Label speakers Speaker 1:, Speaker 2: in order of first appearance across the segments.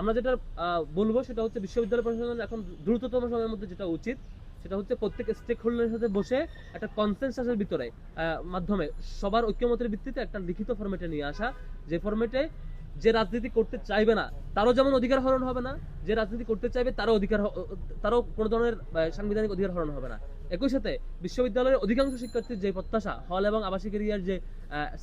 Speaker 1: আমরা যেটা বলব সেটা হচ্ছে বিশ্ববিদ্যালয় প্রশাসন এখন দ্রুততম সময়ের মধ্যে যেটা উচিত, সেটা হচ্ছে প্রত্যেক স্টেক হোল্ডারের সাথে বসে একটা কনসেনসাসের ভিতরে মাধ্যমে, সবার ঐক্যমতের ভিত্তিতে একটা লিখিত ফরম্যাটে নিয়ে আসা, যে ফরম্যাটে যে রাজনীতি করতে চাইবে না, তারও যেমন অধিকার হরণ হবে না, যে রাজনীতি করতে চাইবে তারও অধিকার তারও কোনো ধরনের সাংবিধানিক অধিকার হরণ হবে না। একই সাথে বিশ্ববিদ্যালয়ের অধিকাংশ শিক্ষার্থীর যে প্রত্যাশা, হল এবং আবাসিক এরিয়ার যে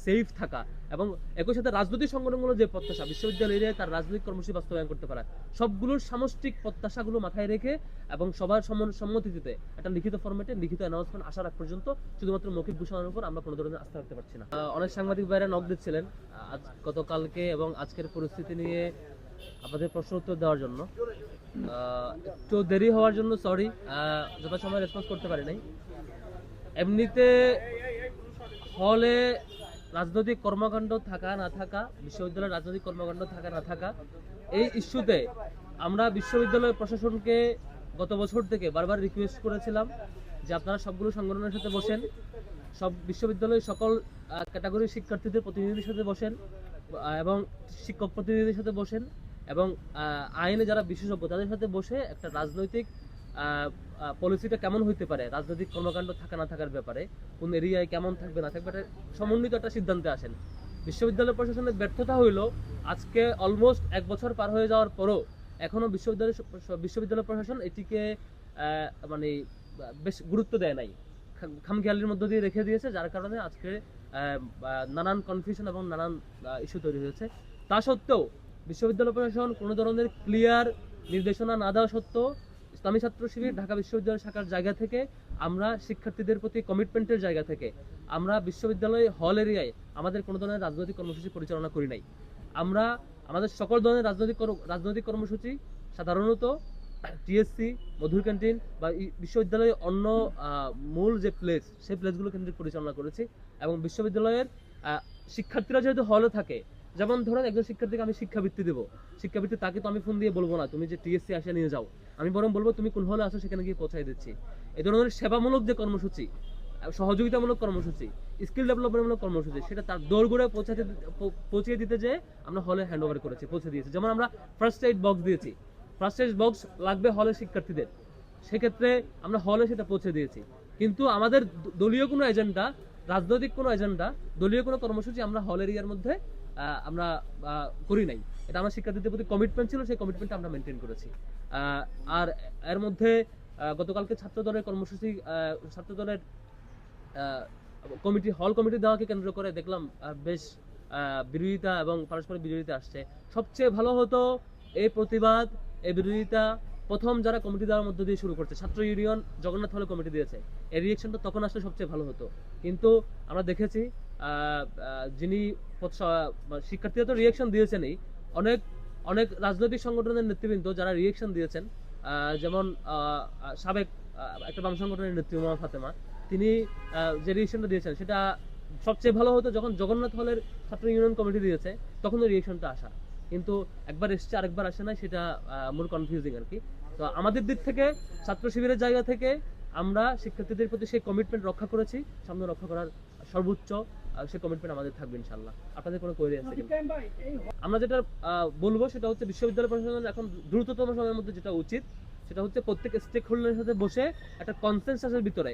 Speaker 1: সেফ থাকা এবং একই সাথে রাজনৈতিক সংগঠনগুলোর যে প্রত্যাশা, বিশ্ববিদ্যালয় এরিয়ায় তার রাজনৈতিক কর্মসূচি বাস্তবায়ন করতে পারা, সবগুলোর সামষ্টিক প্রত্যাশাগুলো মাথায় রেখে এবং সবার সম্মতিতে একটা লিখিত ফরম্যাটে লিখিত অ্যানাউন্সমেন্ট আসার আগ পর্যন্ত শুধুমাত্র মৌখিক ঘোষণার উপর আমরা কোনো ধরনের আস্থা রাখতে পারছি না। অনেক সাংবাদিক ভাইরা নক দিচ্ছিলেন, আজ গতকালকে এবং আজকের পরিস্থিতি নিয়ে আপনাদের প্রশ্ন উত্তর দেওয়ার জন্য। একটু দেরি হওয়ার জন্য সরি যথাসময় রেসপন্স করতে পারি নাই। এমনিতে হলে রাজনৈতিক কর্মকাণ্ড থাকা না থাকা, বিশ্ববিদ্যালয়ের রাজনৈতিক কর্মকাণ্ড থাকা না থাকা, এই ইস্যুতে আমরা বিশ্ববিদ্যালয় প্রশাসনকে গত বছর থেকে বারবার রিকোয়েস্ট করেছিলাম যে আপনারা সবগুলো সংগঠনের সাথে বসেন, সব বিশ্ববিদ্যালয়ের সকল ক্যাটাগরির শিক্ষার্থীদের প্রতিনিধিদের সাথে বসেন এবং শিক্ষক প্রতিনিধিদের সাথে বসেন। এবং আইনে যারা বিশেষজ্ঞ, তাদের সাথে বসে একটা রাজনৈতিক পলিসিটা কেমন হইতে পারে, রাজনৈতিক কর্মকাণ্ড থাকা না থাকার ব্যাপারে, কোন এরিয়ায় কেমন থাকবে না থাকবে সমন্বিত একটা সিদ্ধান্তে আসেন। বিশ্ববিদ্যালয় প্রশাসনের ব্যর্থতা হইল, আজকে অলমোস্ট এক বছর পার হয়ে যাওয়ার পরও এখনও বিশ্ববিদ্যালয় বিশ্ববিদ্যালয় প্রশাসন এটিকে মানে বেশ গুরুত্ব দেয় নাই। খাম- খামখেয়ালির মধ্য দিয়ে রেখে দিয়েছে, যার কারণে আজকে নানান কনফিউশন এবং নানান ইস্যু তৈরি হয়েছে। তা সত্ত্বেও বিশ্ববিদ্যালয় প্রশাসন কোনো ধরনের ক্লিয়ার নির্দেশনা না দেওয়া সত্ত্বেও ইসলামী ছাত্র শিবির ঢাকা বিশ্ববিদ্যালয় শাখার জায়গা থেকে আমরা শিক্ষার্থীদের প্রতি কমিটমেন্টের জায়গা থেকে আমরা বিশ্ববিদ্যালয় হল এরিয়ায় আমাদের কোনো ধরনের রাজনৈতিক কর্মসূচি পরিচালনা করি নাই। আমরা আমাদের সকল ধরনের রাজনৈতিক রাজনৈতিক কর্মসূচি সাধারণত টিএসসি মধুর ক্যান্টিন বা বিশ্ববিদ্যালয়ের অন্য মূল যে প্লেস সেই প্লেসগুলো কেন্দ্রিক পরিচালনা করেছি এবং বিশ্ববিদ্যালয়ের শিক্ষার্থীরা যেহেতু হলে থাকে যেমন ধরেন একজন শিক্ষার্থীকে আমি শিক্ষাবৃত্তি দেবো। শিক্ষাবৃত্তি তাকে তো আমি ফোন দিয়ে বলব না, তুমি যে টিএসসি আসে নিয়ে যাও। আমি বরং বলব, তুমি কোন হলে আসো সেখানে গিয়ে পৌঁছাই দিচ্ছি। এই ধরনের সেবামূলক যে কর্মসূচি সহযোগিতামূলক কর্মসূচি স্কিল ডেভেলপমেন্টমূলক কর্মসূচি, সেটা তার দৌড়গোড়ায় পৌঁছাতে পৌঁছিয়ে দিতে যে আমরা হলে হ্যান্ড ওভার করেছি, পৌঁছে দিয়েছি। যেমন আমরা ফার্স্ট এইড বক্স দিয়েছি। ফার্স্ট এইড বক্স লাগবে হলে শিক্ষার্থীদের। সেক্ষেত্রে আমরা হলে সেটা পৌঁছে দিয়েছি। কিন্তু আমাদের দলীয় কোনো এজেন্ডা রাজনৈতিক কোনো এজেন্ডা দলীয় কোনো কর্মসূচি আমরা হল এরিয়ার মধ্যে আমরা করি নাই। এটা আমার শিক্ষার্থীদের প্রতি কমিটমেন্ট ছিল, সেই কমিটমেন্টটা আমরা মেনটেন করেছি। আর এর মধ্যে গতকালকে ছাত্র দলের কর্মসূচি ছাত্র দলের কমিটি হল কমিটি দেওয়াকে কেন্দ্র করে দেখলাম বেশ বিরোধিতা এবং পারস্পরিক বিরোধিতা আসছে। সবচেয়ে ভালো হতো এই প্রতিবাদ, এই বিরোধিতা প্রথম যারা কমিটি দেওয়ার মধ্য দিয়ে শুরু করছে, ছাত্র ইউনিয়ন, জগন্নাথ হলে কমিটি দিয়েছে। এই রিয়েকশনটা তখন আসলে সবচেয়ে ভালো হতো। কিন্তু আমরা দেখেছি যিনি শিক্ষার্থীরা তো রিয়েকশন দিয়েছেনই। অনেক অনেক রাজনৈতিক সংগঠনের নেতৃবৃন্দ যারা রিয়েকশন দিয়েছেন যেমন সাবেক একটা বাম সংগঠনের নেত্রী মোহাম্মদ ফাতেমা, তিনি যে রিয়েকশনটা দিয়েছেন, সেটা সবচেয়ে ভালো হতো যখন জগন্নাথ হলের ছাত্র ইউনিয়ন কমিটি দিয়েছে, তখন ওই রিয়েকশনটা আসা। কিন্তু একবার এসছে, আরেকবার আসে না সেটা মূল কনফিউজিং আর কি। তো আমাদের দিক থেকে, ছাত্র শিবিরের জায়গা থেকে আমরা শিক্ষার্থীদের প্রতি সেই কমিটমেন্ট রক্ষা করেছি, সামনে রক্ষা করার সর্বোচ্চ সেই কমিটমেন্ট আমাদের থাকবে ইনশাল্লাহ আপনাদের কোনো কোয়েরি আছে আমরা যেটা বলব সেটা হচ্ছে বিশ্ববিদ্যালয় প্রশাসন এখন দ্রুততম সময়ের মধ্যে যেটা উচিত সেটা হচ্ছে প্রত্যেক স্টেক হোল্ডারের সাথে বসে একটা কনসেনসাসের ভিতরে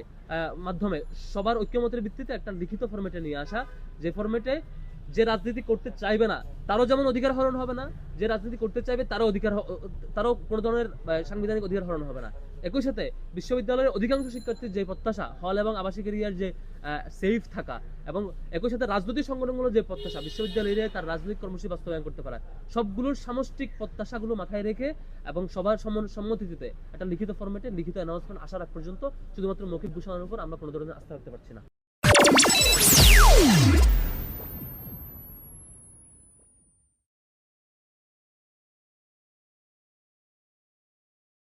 Speaker 1: মাধ্যমে সবার ঐক্যমতের ভিত্তিতে একটা লিখিত ফরম্যাটে নিয়ে আসা। যে ফরম্যাটে যে রাজনীতি করতে চাইবে না তারও যেমন অধিকার হরণ হবে না যে রাজনীতি করতে চাইবে তারও অধিকার তারও কোনো ধরনের সাংবিধানিক অধিকার হরণ হবে না। একই সাথে বিশ্ববিদ্যালয়ের অধিকাংশ শিক্ষার্থীর যে প্রত্যাশা, হল এবং আবাসিক এরিয়ার যে সেফ থাকা এবং একই সাথে রাজনৈতিক সংগঠনগুলোর যে প্রত্যাশা, বিশ্ববিদ্যালয় এরিয়ায় তার রাজনৈতিক কর্মসূচি বাস্তবায়ন করতে পারে, সবগুলোর সামষ্টিক প্রত্যাশাগুলো মাথায় রেখে এবং সবার সম্মন- সম্মতিতে একটা লিখিত ফর্মেটে লিখিত অ্যানাউন্সমেন্ট আসার আগ পর্যন্ত শুধুমাত্র মৌখিক ঘোষণার উপর আমরা কোনো ধরনের আস্থা রাখতে পারছি না।